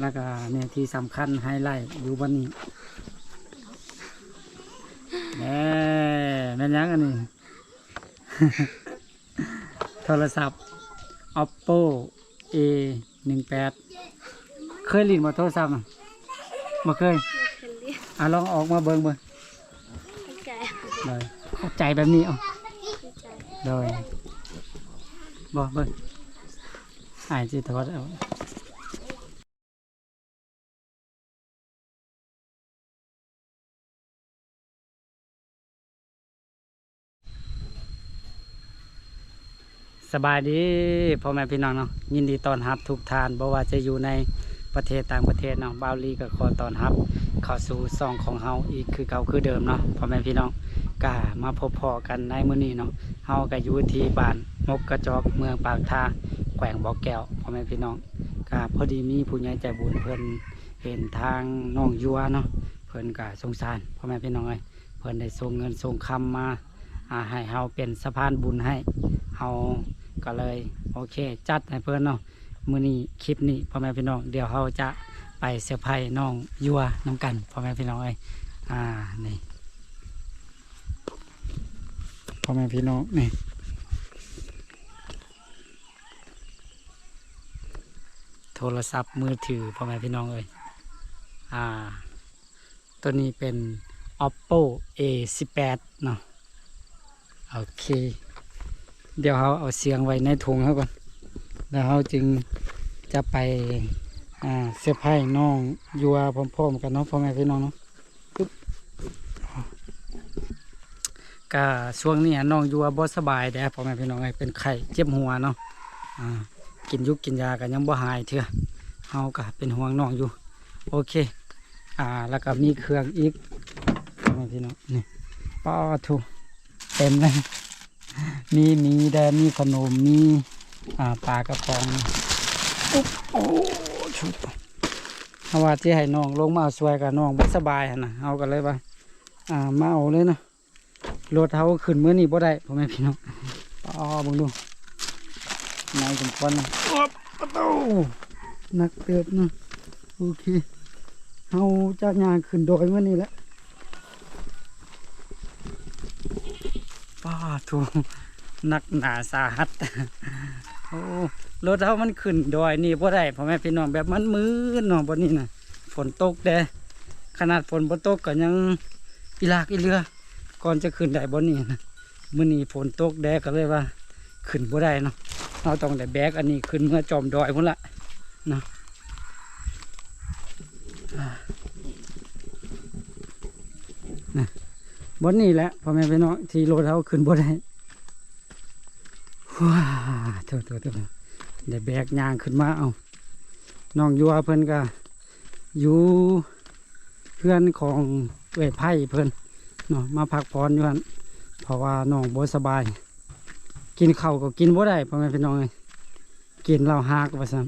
แล้วก็เนี่ยที่สำคัญไฮไลท์อยู่บนนี้แหน่แม่นยังอันนี้ โทรศัพท์ oppo a หนึ่งแปดเคยลินมาโทรศัพท์มาเคยไม่เคยอะลองออกมาเบิ่งเบิ่งเลยเข้าใจแบบนี้เอะเข้าเลยบอกเบิ่งอายจิตวัดเอา สบายดีพ่อแม่พี่น้องเนาะยินดีต้อนรับทุกทานบ่ว่าจะอยู่ในประเทศต่างประเทศเนาะบาวลีก็ขอต้อนรับเข้าสู่ซองของเฮาอีกคือเก่าคือเดิมเนาะพ่อแม่พี่น้องก็มาพบพอกันในมื้อนี้เนาะเฮาก็อยู่ที่บ้านนกกระจอกเมืองปากทาแขวงบ่อแก้วพ่อแม่พี่น้องก็พอดีมีผู้ใหญ่ใจบุญเพิ่นเห็นทางน้องยัวเนาะเพิ่นก็สงสารพ่อแม่พี่น้องเอ้ยเพิ่นได้ส่งเงินส่งคำมาอ่าให้เฮาเป็นสะพานบุญให้เฮา ก็เลยโอเค จัดให้เพิ่อนเนาะมือนี้คลิปนี้พ่อแม่พี่น้องเดี๋ยวเฮาจะไปเซอร์ไพรส์น้องยัวน้ำกันพ่อแม่พี่น้องเอ้ยอ่านี่พ่อแม่พี่น้องนี่โทรศัพท์มือถือพ่อแม่พี่น้องเอ้ยอ่า ตัวนี้เป็น oppo a 1 8เนาะโอเค เดี๋ยวเราเอาเสียงไว้ในถุงเขาก่อน แล้วเราจึงจะไปเสื้อผ้น้องยัวพร้อมๆกันเนาะพ่อแม่พี่น้องเนาะปึ๊บก็ช่วงนี้น้องยัวบ่สบายแด้พ่อแม่พี่น้องไอเป็นไข้เจ็บหัวเนาะอ่ากินยุกกินยากันยังบ่หายเถอะเฮาก็เป็นห่วงน้องอยู่ โอเค อ่า แล้วก็มีเครื่องอีกพ่อแม่พี่น้องนี่ป้าทูเต็มเลย มีมีแดงมีขนมมีอ่าปลากระป๋องอุ๊บโอ้ชุดเอาว่าที่ให้น้องลงมาสวยกับน้องบ่สบายนะเอากันเลยว่าอ่ามาเอาเลยเนาะรถเขาขึ้นมื้อนี้บ่ได้พ่อแม่พี่น้องอ๋อเบิ่งดูนายสมควรนะประตูนักเติบเนาะโอเคเฮาจากงานขึ้นดอยมื้อนี้แหละ ป้าทูนักหนาสาหัสโอ้รถเขามันขึ้นดอยนี่พ่ได้พ่อแม่พี่น้องแบบมันมืดนาะบนนี้นะฝนตกแดขนาดฝนบ่ตกก็ยังอีลากอีเรือ ก่อนจะขึ้นได้บนนี้นะมื้อนี้ฝนตกแดก็เลยว่า ขึ้นบ่ได้เนาะเราต้องได้แบกอันนี้ขึ้นเมื่อจอมดอยพุ่นละเนาะนะ บนนี้แหละพ่อแม่พี่น้องที่รถเขาขึ้นบ่ได้ว้าโถโถโถอะได้แบกยางขึ้นมาเอาน้องยัวเพิ่นก็อยู่เพื่อนของเอ้ยไผ่เพิ่นเนาะมาพักผ่อนอยู่หั่นเพราะว่าน้องบ่สบาย กินข้าวก็กินบ่ได้พ่อแม่พี่น้องเอ้ยกินเหล้าหากว่าซั่น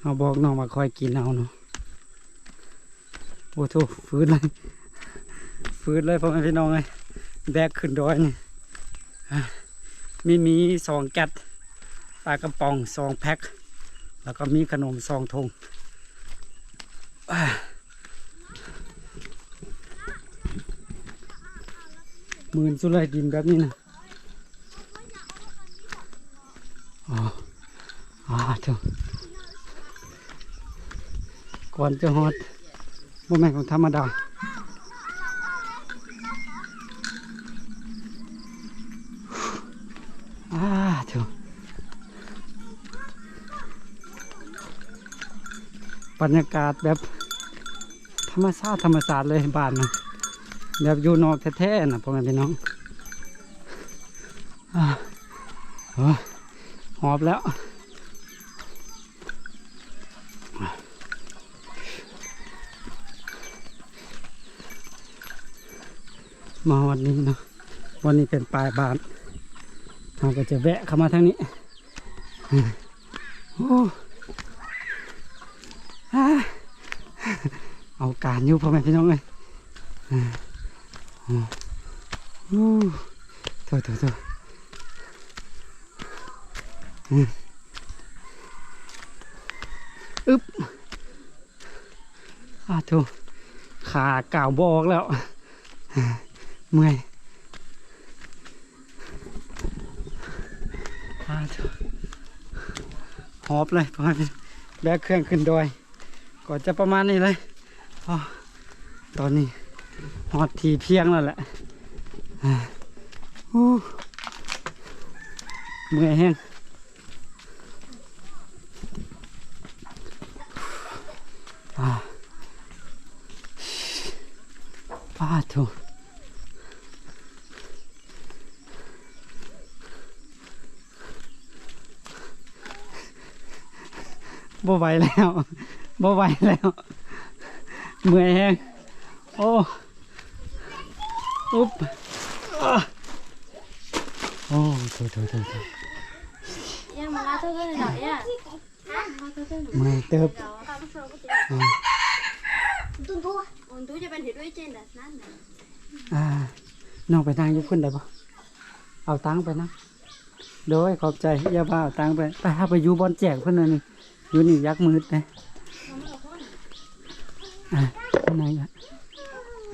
เอาบอกน้องว่าคอยกินเอาเนาะโอ้โถฟื้นเลย ฟื้นเลยพ่อแม่พี่น้องเอ้ยแบกขึ้นดอยนี่มีมีสองแก๊สปลากระป๋องซองแพ็คแล้วก็มีขนมซองทงหมื่นสุดเลดินแบบนี้นะอ๋ออ๋อเถอะก่อนจะฮอดโมแม่นของธรรมดา บรรยากาศแบบธรรมชาติธรรมศาสตร์เลยบ้านนะแบบอยู่นอกแท้ๆนะพ่อแม่พี่น้องอาโอ้ยหอบแล้วมาวันนี้เนาะวันนี้เป็นปลายบ้านเราก็จะแวะเข้ามาทางนี้โอ้ เอาการอยู่พ่อแม่พี่น้องเลยอ่าอ่าอู้โถโถโถอืมอึ๊บอาทุขาเก่าบอกแล้วเมื่อยอาทุหอบเลยพ่อแบกเครื่องขึ้นดอย ก็จะประมาณนี้เลยอตอนนี้หอดทีเพียงแล้วแหละเมื่อยแห้งป้าถูบ่ไหวแล้ว บ่ไหวแล้วเมื่อยแห้งโอ้อุ๊บอะโอ้โถโถโถโถยังมาลาเท่ากันเลยเหรอเนี่ยมาเท่ากันเมื่อยเติบตุ้นตัวตุ้นตัวจะเป็นเห็ดด้วยเจนแบบนั้นนะอ่าน้องไปนั่งอยุบขึ้นได้ปะเอาตังค์ไปนะโดยขอบใจอย่าว่าเอาตังค์ไปไปหาไปอยู่บอลแจกเพื่อนหน่อยนี่อยู่นี่ยักษ์มืดนะ อะข้างในอะ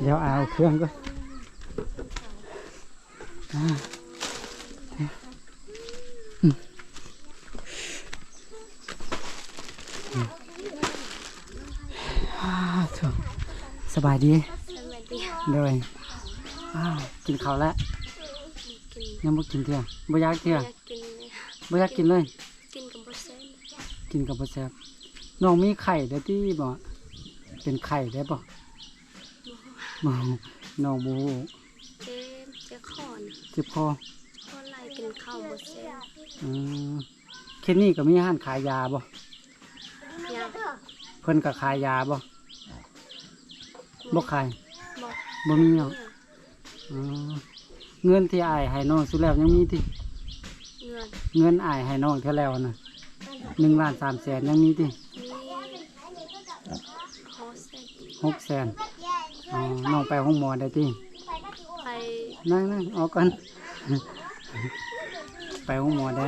เดี๋ยวเอาเครื่องก่อนอ่าอืมอืมสบายดีดีเลยกินข้าวแล้วยังบ่กินเที่ยบ่อยากเที่ยบ่อยากกินเลย กินกับบุษเซนกินกับบ่แซ่บน้องมีไข่ได้ที่บ่ เป็นไข่ได้บ่บ่น้องบ่รู้เจมเจคอนเจ็บคอก็ไล่กินข้าวบุษเซนอืมเคนนี่ก็มีร้านขายยาบ่ยาเพิ่นก็ขายยาบ่บ่ขายบอกบ่มีเนาะอ๋อเงินที่อ้ายให้น้องสุดแล้วยังมีติเงินเงินอ้ายให้น้องเท่าแล้วน่ะ1ล้าน3แสนยังมีติมีโฮเซน หกแสนอ๋อน้องไปห้องหมอได้ที่ไปนั่งนั่งออกก่อน ไปห้องหมอได้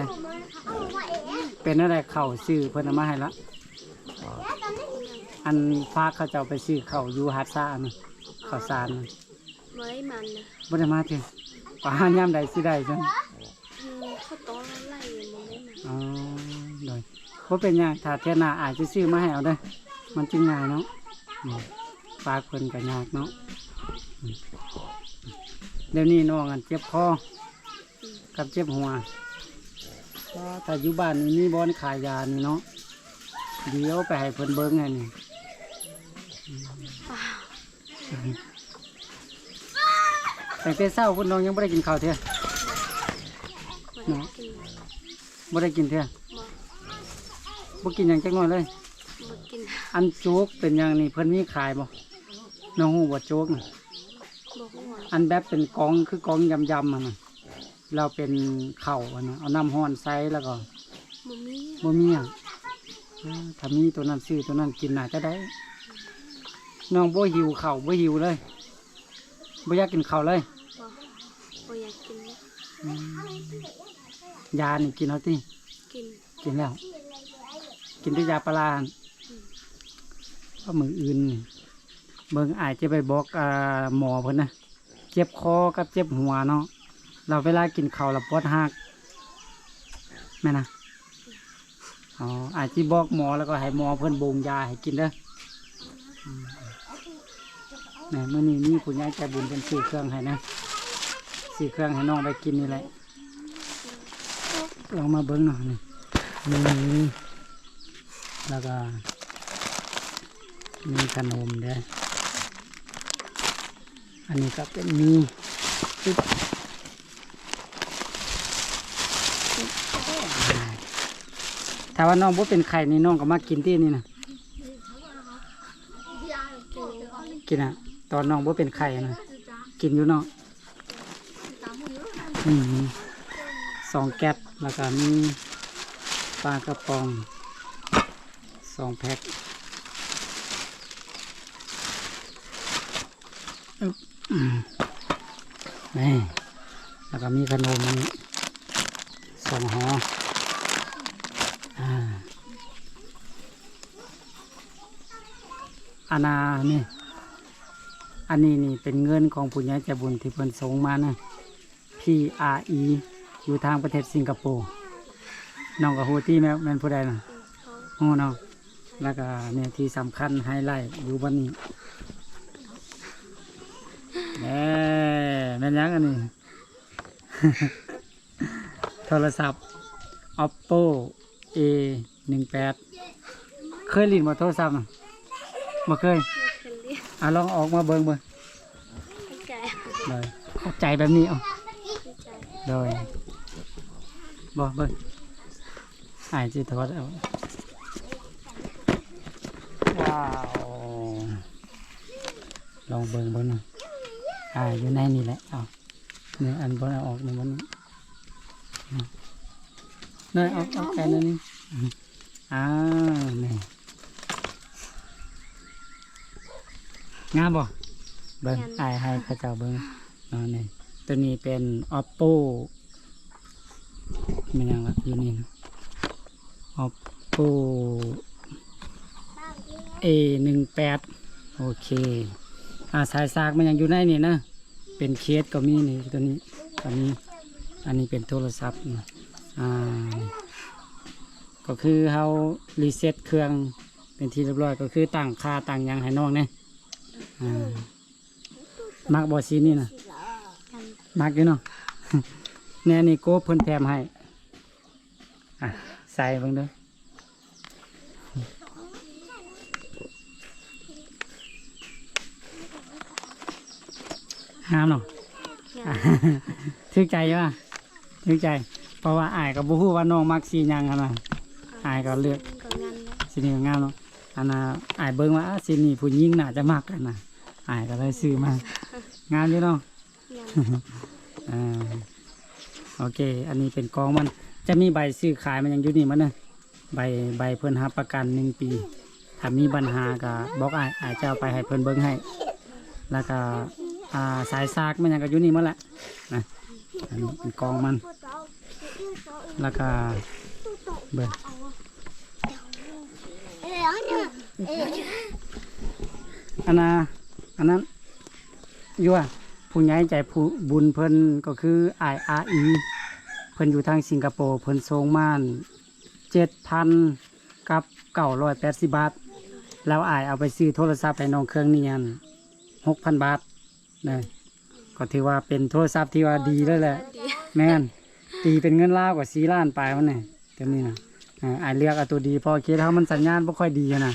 เป็นอะไรเข่าซื้อเพิ่นเอามาให้ละอันพาเขาเจ้าไปซื้อเข่าวอยู่ฮัดซ่านะข้าวสารนะไว้มันนะบ่ได้มาเถอะป่าย่ามใดสิได้จังเขาต้อนไล่มันได้ไหมอ๋อโดยบ่เป็นหยังถ้าเที่ยหน้าอาจจะซื้อมาให้เอาเด้อมันจึงง่ายเนาะ อืมฝากเพิ่นก็ยากเนาะอืมเดี๋ยวนี้น้องอันเจ็บคอกับเจ็บหัวก็ถ้าอยู่บ้านนี่มีบอนขายยานี่เนาะเดี๋ยวไปให้เพิ่นเบิ้งไงนี่แต่แต่เช้าพุ่นน้องยังไม่ได้กินข้าวเถอะมันกินไม่ได้กินเถอะบอกบ่กินหยังจักหน่อยเลยบอกกินอันโจ๊กเป็นหยังนี่เพิ่นมีขายบ่ น้องฮู้บ่โจ๊กน่ะบอกหัวอันแบบเป็นกองคือกองยำๆมันน่ะเราเป็นข้าวอันน่ะเอาน้ำร้อนใส่แล้วก็บ่มีบ่มีอะอ่าถ้ามีตัวนั้นซื้อตัวนั้นกินน่าจะได้ น้องบ่หิวข้าวบ่หิวเลยบ่อยากกินข้าวเลยบอกบอกอยากกินนะอืมยานี่กินเอาติกินกินแล้ว กินด้วยยาปลาร้าหั่นก็มืออื่นนี่ เบิ่งอายจะไปบอกอ่าหมอเพิ่นนะเจ็บคอกับเจ็บหัวเนาะเราเวลากินข้าวแล้วปวดหักแม่นะอ๋ออาจจะบอกหมอแล้วก็ให้หมอเพิ่นบงยาให้กินเด้อแม่เมื่อนี้มีผู้ใหญ่ใจบุญเป็นซื้อเครื่องให้นะซื้อเครื่องให้น้องไปกินนี่แหละลองมาเบิ้งหน่อยนี่นี่แล้วก็มีขนมเด้อ อันนี้ก็เป็นมีปึ๊บถ้าว่าน้องบ่เป็นไข่นี่น้องก็มากินที่นี่นะกินอะ ตอนน้องบ่เป็นไข่นะกินอยู่นาะอืมสองแก๊สแล้วก็มีปลากระป๋องสองแพ็ค นี่แล้วก็มีขนมอันนี้สองห่ออาอานานี่ อันนี้นี่เป็นเงินของผู้ใหญ่ใจบุญที่เพิ่นส่งมานะ PRE อยู่ทางประเทศสิงคโปร์น้องกับโฮตี้แม่แม่นผู้ใดนะโอ้เนาะแล้วก็เนี่ยที่สำคัญไฮไลท์อยู่วันนี้ แหม่แม่นยังอันนี้ โทรศัพท์ oppo a หนึ่งแปดเคยลินมาโทรศัพท์น่ะมาเคยไม่เคยเรียกอะลองออกมาเบิ่งเบิ่งเข้าใจเลยเข้าใจแบบนี้เอาเข้าใจเลยบอกเบิ่งอ่ายจิตวัดเอาว้าว ลองเบิ่งเบิ่งหน่อย อ่าอยู่ในนี่แหละเอาเนี่ยอันบนเอาออกในมันนี่เอาเอาแค่นั้นนี่อ่านี่งามบ่เบิ่งอายให้พระเจ้าเบิ่งเอานี่ตัวนี้เป็น oppo มันยังละอยู่นี่นะ oppo a หนึ่งแปดโอเค อ่าสายซากมันยังอยู่ในนี่นะ เป็นเคสก็มีนี่ตัวนี้ตัวนี้ อันนี้เป็นโทรศัพท์อ่าก็คือเขารีเซ็ตเครื่องเป็นที่เรียบร้อยก็คือตั้งค่าตั้งยังให้น้องเนี่ยอ่ามักบอซีนี่นะมักอยู่เนาะแน่นี่โก้เพิ่นแถมให้อะใส่เบิ่งเด้อ ห้ามเนาะงานทึกใจอยู่ป่ะทึกใจ เพราะว่าอายกับบุฮู้ว่าน้องมักสีหยังกันนะอายก็เลือกก็งานนะสีนี้ก็งามเนาะอันน่ะอายเบิ่งว่าอะสีนี้ผู้หญิงน่าจะมักกันนะอายก็เลยซื้อมางามอยู่เนาะงานอ่าโอเค อันนี้เป็นกองมัน จะมีใบซื้อขายมันยังอยู่นี่มันเนอะใบใบเพิ่นรับประกันหนึ่งปี ถ้ามีปัญหาก็บอกอายอายจะเอาไปให้เพิ่นเบิ้งให้ แล้วก็ อ่าสายซากมันยังก็อยู่นี่หมันแหละนะอันนี้เป็นกองมัน แล้วก็เบิ้งอันน่ะอันนั้นอยู่อะผู้ใหญ่ใจผู้บุญเพิ่นก็คือไออาอีเพิ่นอยู่ทางสิงคโปร์เพิ่นส่งมาเจ็ดพันกับเก้าร้อยแปดสิบบาท แล้วอายเอาไปซื้อโทรศัพท์ให้น้องเครื่องนี้หกพันบาท นะก็ถือว่าเป็นโทรศัพท์ที่ว่าดีเลยแหละดีแม่นตีเป็นเงินลาวกว่าสี่ล้านปลายมันเนี่ยตัวนี้นะอ่าอายเลือกเอาตัวดีเพอเคสเขามันสัญญาณไม่ค่อยดีอะนะ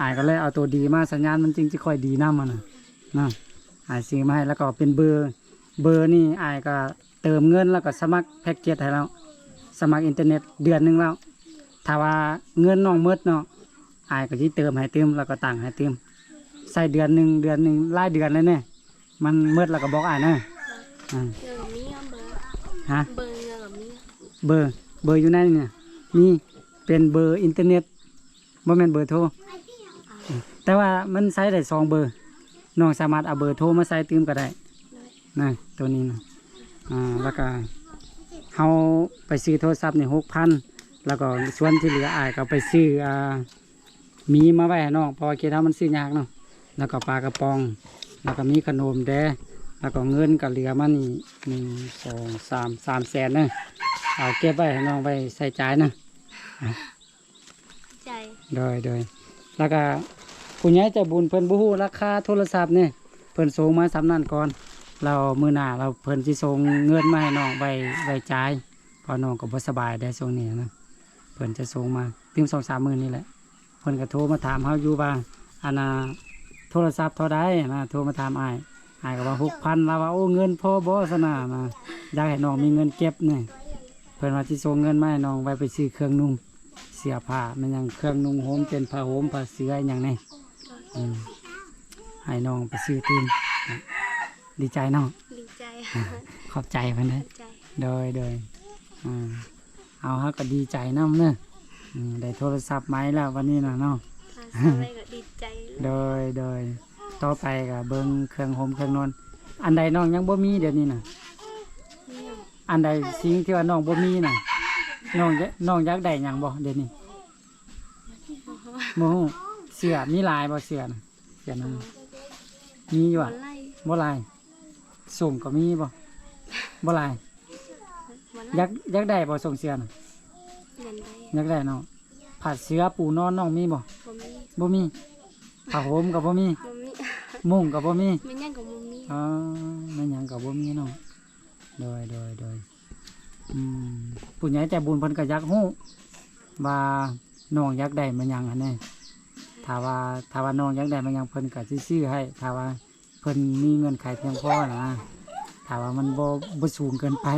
อายก็เลยเอาตัวดีมาสัญญาณมันจริงจะค่อยดีน้ำมันนะนะอายซื้อมาให้แล้วก็เป็นเบอร์ เบอร์นี่อายก็เติมเงินแล้วก็สมัครแพ็กเกจให้เราสมัครอินเทอร์เน็ตเดือนหนึ่งแล้วถ้าว่าเงินน้องหมืดเนาะอายก็ที่เติมให้เติมแล้วก็ต่างให้เติมใส่เดือนหนึ่งเดือนหนึ่งรายเดือนเลยเนี่ย มันมืดแล้วก็บอกอายนะอ่าเงินกับมีอะเบอร์ฮะเบอร์เงินกับมีอะเบอร์เบอร์อยู่ในนี่เนี่ยมีเป็นเบอร์อินเทอร์เน็ตบ่แม่นเบอร์โทรแต่ว่ามันใช้ได้สองเบอร์น้องสามารถเอาเบอร์โทรมาใส่ตืมก็ได้นะตัวนี้นะอ่าแล้วก็เฮาไปซื้อโทรศัพท์ในหกพันแล้วก็ส่วนที่เหลืออายก็ไปซื้ออ่ามีมาไว้ให้น้องเพราะว่าคิดว่ามันซื้อยากเนาะแล้วก็ปลากระป๋อง แล้วก็มีขนมแดแล้วก็เงินก็เหลือมานี่หนึ่งสองสามสามแสนเนอะเอาเก็บไว้ให้น้องไว้ใส่จ่ายนะใจโดยโดยแล้วก็ผู้ใหญ่ใจะบุญเพิ่นบ่ฮู้ราคาโทรศัพท์เนี่ยเพิ่นส่งมาสำนั่นก่อน เรามื้อหน้าเราเพิ่นสิส่งเงินมาให้น้องไว้ไว้จ่ายเพอน้องก็บ่สบายได้ช่วงนี้นะเพิ่นจะส่งมาถึงสองสามมื้อนี่แหละเพิ่นก็โทรมาถามเฮาอยู่ว่าอันน่ะ โทรศัพท์เท่าใดนะโทรมาถามอ้ายอ้ายก็ว่า6,000เราว่าโอ้เงินพอบ่ซะนะนะอยากให้น้องมีเงินเก็บนี่เพิ่นว่าสิส่งเงินมาให้น้องไว้ไปซื้อเครื่องนุ่งเสื้อผ้ามันหยังเครื่องนุ่งห่มเป็นผ้าห่มผ้าเสื้ออหย่างนี้อืมให้น้องไปซื้อตื่นดีใจเนาะดีใจขอบใจเพิ่นเด้อใจโดยโดยอ่าเอาฮะก็ดีใจนํเนอะอืมได้โทรศัพท์ใหม่แล้ววันนี้นะเนาะพาสาวไปก็ดีใจ โดยโดยต่อไปก็เบิ่งเครื่องห่มเครื่องนอน อันใดน้องยังบ่มีเดี๋ยวนี้น่ะมีอะอันใดสิ่งที่ว่าน้องบ่มีน่ะน้องอยากน้องอยากได้หยังบ่เดี๋ยวนี้โมโหเสือมีหลายบ่เสือน่ะเสียน้องมีอยู่วัอะนไล่บ่ลายส่งก็มีบ่บ่ลายวันอไล่ยักอยักได้บ่ส่งเสียน่ะยันได้อยักได้เนาะผัดเสือปูนอนน้องมีบ่บ่มีบ่มี ผ้าห่มก็บ่มีบ่มีมุ้งก็บ่มีไม่ยังกับบ่มีอ๋อแม่นหยังก็บ่มีเนาะโดยโดยโดยอืมผู้ใหญ่ใจบุญเพิ่นก็อยากฮู้ว่าน้องอยากได้มันหยังอันนี้ถ้าว่าถ้าว่าน้องอยากได้มันหยังเพิ่นก็สิซื้อให้ถ้าว่าเพิ่นมีเงินไขเพียงพอนะถ้าว่ามันบ่บ่สูงเกินไป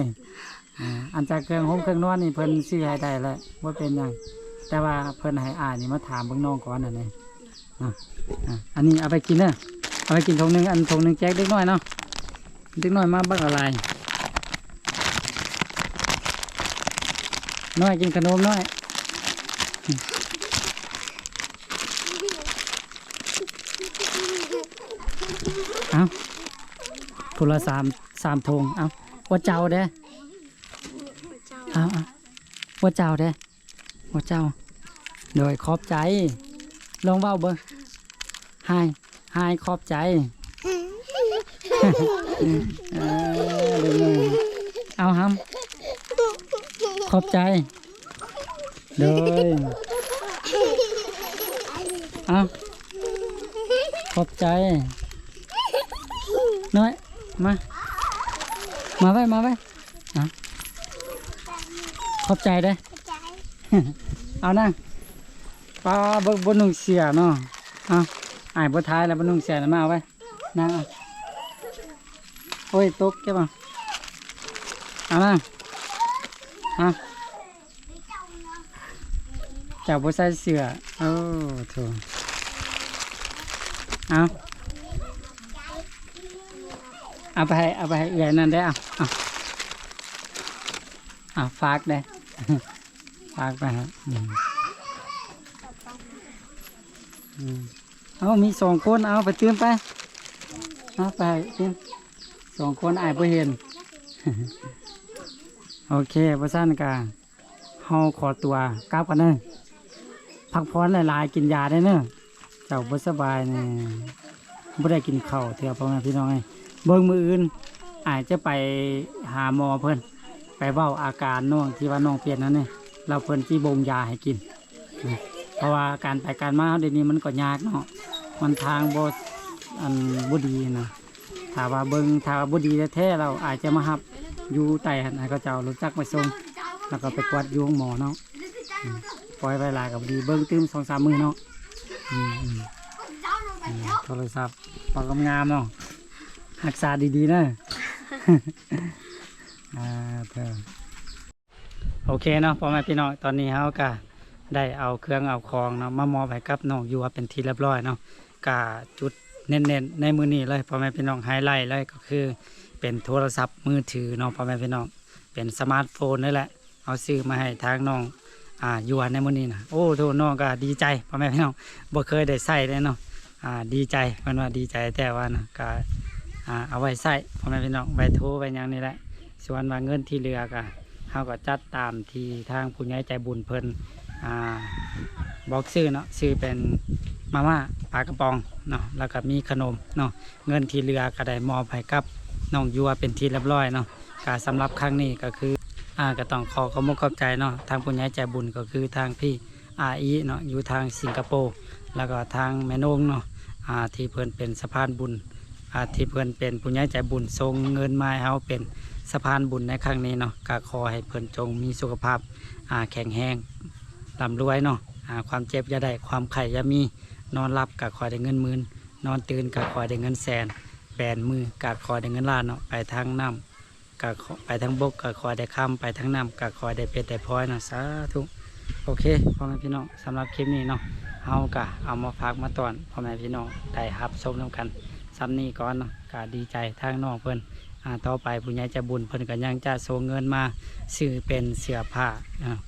อ่าอันจากเครื่องห่มเครื่องนอนนี่เพิ่นซื้อให้ได้แหละบ่เป็นหยังแต่ว่าเพิ่นให้อ่านนี่มาถามเบิ่งน้องก่อนอันนี้อะอะ อันนี้เอาไปกินเด้อเอาไปกินทงหนึ่งอันทงหนึ่งแจกเด็กน้อยเนาะเด็กน้อยมาบักอะไรน้อยกินขนมน้อยเอาพุละสามสามทงเอาว่าเจ้าเด้ข้าเอาเอาว่าเจ้าเด้ว่าเจ้าโดยขอบใจ ลองเบ้าเบิ้งไฮไฮขอบใจเออเดี๋ยวนึ่งเอาฮัมขอบใจเดยเอาขอบใจ น้อย มา มาไว้ มาไว้ขอบใจเด้ เอานั่ง ปลาบนบนนุ่งเสียเนาะเอาอ่ายบนท้ายแล้วบนนุ่งเสียแล้วมาเอาไว้นั่งเอาโอ้ยตกใช่ป่ะเอามาเอาเจ้าบ่ใส่เสือโอ้โถเอาเอาไปให้เอาไปให้เอื่อยนั่นได้อเอาเอาเอาฝากได้ฝากไปฮะอืมอืม เอามีสองคนเอาไปเตือนไปเอาไปเตือนสองคนอายบ่เห็น โอเคประสานกาเฮาขอตัวกลับกันเนอะพักผ่อนหลายๆกินยาได้เนอะเจ้าบ่สบายเนี่ยบ่ได้กินข้าวเถอะพ่อแม่พี่น้องเอ้ยเบิ่งมืออื่นอาจจะไปหาหมอเพิ่นไปเว้าอาการน้องที่ว่าน้องเปลี่ยนนั่นเนี่ยเราเพิ่นสิบงยาให้กินนะ ราะว่าการไปการมาเดี๋ยวนี้มันก็ยากเนาะมันทางบ่อันบ่ดีนะถ้าว่าเบิงถ้าว่าบุดีแท้ๆเราอาจจะมาหับอยู่ใต้หันให้เขาเจ้ารถจักรมาส่งแล้วก็ไปกวาดยุงหมอเนาะปล่อยไว้หลากับดีเบิ้งตื้มสองสามมือเนาะโทรศัพท์ปอกงามเนาะรักษาดีๆนะอ่าเธอโอเคเนาะพ่อแม่พี่น้องตอนนี้เขาก็ ได้เอาเครื่องเอาของเนาะมามอบให้กับน้องอยู่ว่าเป็นที่เรียบร้อยเนาะกาจุดเน้นๆในมือนี้เลยพ่อแม่พี่น้องไฮไลท์เลยก็คือ เป็นโทรศัพท์มือถือเน้องพ่อแม่พี่น้องเป็นสมาร์ทโฟนนี่แหละเอาซื้อมาให้ทางน้องอ่าอยู่ในมือนี้นะโอ้โทน้องก็ดีใจพ่อแม่พี่น้องบ่เคยได้ใส่เลยเนาะอ่าดีใจเพิ่นว่าดีใจแต่ว่านะก็อ่าเอาไว้ใส่พ่อแม่พี่น้องไว้โทรไว้ยังนี่แหละส่วนว่าเงินที่เหลือก็เฮาก็จัดตามที่ทางผู้ใหญ่ใจบุญเพิ่น บอกซื้อเนาะซื้อเป็นมาม่าปลากระป๋องเนาะแล้วก็มีขนมเนาะเงินที่เหลือก็ไดมอบให้กับน้องยัวเป็นที่เรียบร้อยเนาะการสำหรับครั้งนี้ก็คืออ่าก็ต้องขอขอบคุณขอบใจเนาะทางผู้ใหญ่ใจบุญก็คือทางพี่อาอีเนาะอยู่ทางสิงคโปร์แล้วก็ทางแม่นงเนาะอ่าที่เพิ่อนเป็นสะพานบุญอ่าที่เพิ่อนเป็นผู้ใหญ่ใจบุญส่งเงินมาเฮาเป็นสะพานบุญในครั้งนี้เนาะก็ขอให้เพิ่อนจงมีสุขภาพอ่าแข็งแรง ร่ำรวยเนาะความเจ็บอย่าได้ความไข่อย่ามีนอนรับกะคอยได้เงินหมื่นนอนตื่นกะคอยได้เงินแสนแปนมือกะคอยได้เงินล้านเนาะไปทางน้ำกะขอไปทางบกกะคอยได้ค้ำไปทางน้ำกะคอยได้เพชรได้พลอยเนาะสาธุโอเคพ่อแม่พี่น้องสำหรับคลิปนี้เนาะเฮากะเอามาฝากมาตอนพ่อแม่พี่น้องได้รับชมน้ำกันซ้ำนี้ก่อนเนาะกะดีใจทางน้องเพิ่อ่า ต่อไปผู้ใหญ่จะบุญเพิ่นก็ยังจะส่งเงินมาซื้อเป็นเสื้อผ้า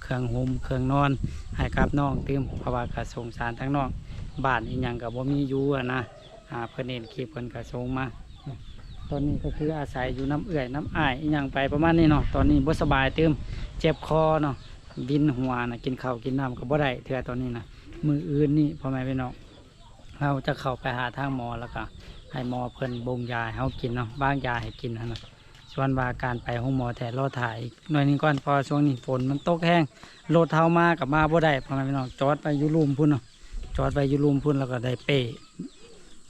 เครื่องห่มเครื่องนอนให้กับน้องตืมเพราะว่ากะสงสารทั้งน้องบ้านอีหยังกับบ่ามีอยู่อะนะเพิ่นเห็นคลิปเพิ่นก็ส่งมาตอนนี้ก็คืออาศัยอยู่น้ำเอื่อยน้ำอ้ายอีหยังไปประมาณนี้เนาะตอนนี้บ่สบายติมเจ็บคอเนาะบินหัวนะกินข้าวกินน้ำก็บ่ได้เทื่อตอนนี้นะมืออื่นนี่พ่อแม่พี่น้องเราจะเข้าไปหาทางหมอแล้วก็ ให้หมอเพิ่นบ่งยาให้เฮากินเนาะบ้างยาให้กินนั่นน่ะส่วนว่าการไปห้องหมอแต่รอถ่ายอีกหน่อยนึงก่อนเพอช่วงนี้ฝนมันตกแห้งรถเฮามากับมาบ่ได้พ่อแม่พี่น้องจอดไปยู่ลุมพุ่นเนาะจอดไปยู่ลุมพุ่นแล้วก็ได้เป้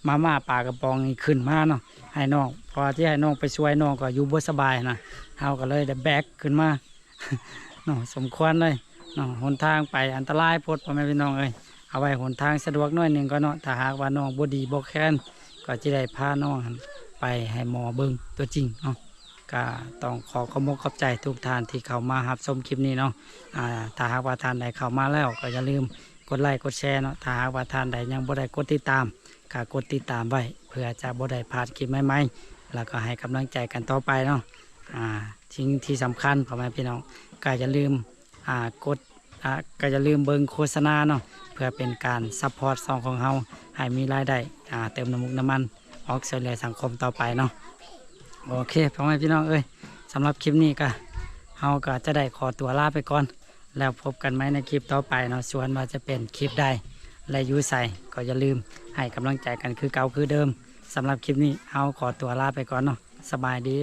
มาม่าปลากระปองนี่ขึ้นมาเนาะให้น้องพอที่ให้น้องไปช่วยน้องก็อยู่บ่สบายนะเฮาก็เลยได้แบกขึ้นมาเนาะสมควรเลยเนาะหนทางไปอันตรายโพดพ่อแม่พี่น้องเอ้ยเอาไว้หนทางสะดวกหน่อยหนึ่งก็เนาะถ้าหากว่าน้องบ่ดีบ่แค้น ก็จะได้พาน้องไปให้หมอเบิ่งตัวจริงเนาะก็ต้องขอขอบคุณขอบใจทุกท่านที่เข้ามารับชมคลิปนี้เนาะอ่าถ้าหากว่าท่านใดเข้ามาแล้วก็อย่าลืมกดไลค์กดแชร์เนาะถ้าหากว่าท่านใดยังบ่ได้กดติดตามก็กดติดตามไว้เพื่อจะบ่ได้พลาดคลิปใหม่ๆแล้วก็ให้กำลังใจกันต่อไปเนาะอ่าสิ่งที่สำคัญพ่อแม่พี่น้องก็อย่าลืมอ่ากดอ่าก็อย่าลืมเบิ่งโฆษณาเนาะ เพื่อเป็นการซัพพอร์ตซองของเฮาให้มีรายได้เติมน้ำมุกน้ำมันออกเสียเหลือสังคมต่อไปเนาะโอเคพ่อแม่พี่น้องเอ้ยสำหรับคลิปนี้ก็เฮาก็จะได้ขอตัวลาไปก่อน แล้วพบกันไหมในคลิปต่อไปเนาะส่วนว่าจะเป็นคลิปใดและยูใส่ก็อย่าลืมให้กำลังใจกันคือเก่าคือเดิมสำหรับคลิปนี้เฮาขอตัวลาไปก่อนเนาะสบายดี